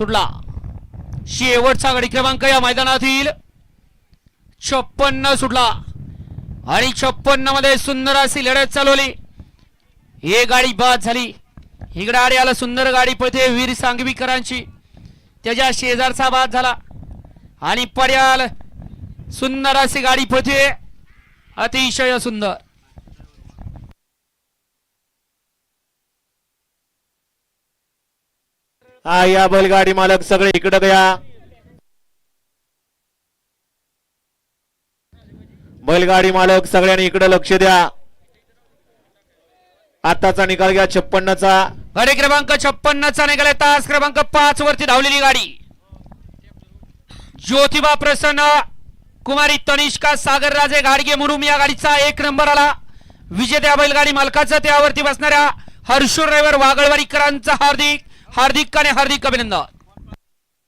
सुटला शेवटचा गडी क्रमांक या मैदानातील छप्पन्न सुटला. आणि छप्पन्नमध्ये सुंदर अशी लढत चालवली. हे गाडी बाद झाली. इकडे आडी आला सुंदर गाडी पळते वीर सांगवीकरांची. त्याच्या शेजारचा बाद झाला. आणि पर्याल सुंदर अशी गाडी पळते. अतिशय सुंदर. हा या बैलगाडी मालक सगळे इकडे गया बैलगाडी मालक सगळ्यांनी इकडे लक्ष द्या. आताचा निकाल घ्या छप्पन्नचा. गाडी क्रमांक छप्पन्नचा निघाला तास क्रमांक पाच वरती धावलेली गाडी. ज्योतिबा प्रसन्न कुमारी तनिष्का सागर राजे गाडगे मुरुम या गाडीचा एक नंबर आला. विजेत्या बैलगाडी मालकाचा त्यावरती बसणाऱ्या हर्षुर ड्रायव्हर वागळवारीकरांचा हार्दिक हार्दिक आणि हार्दिक अभिनंदन।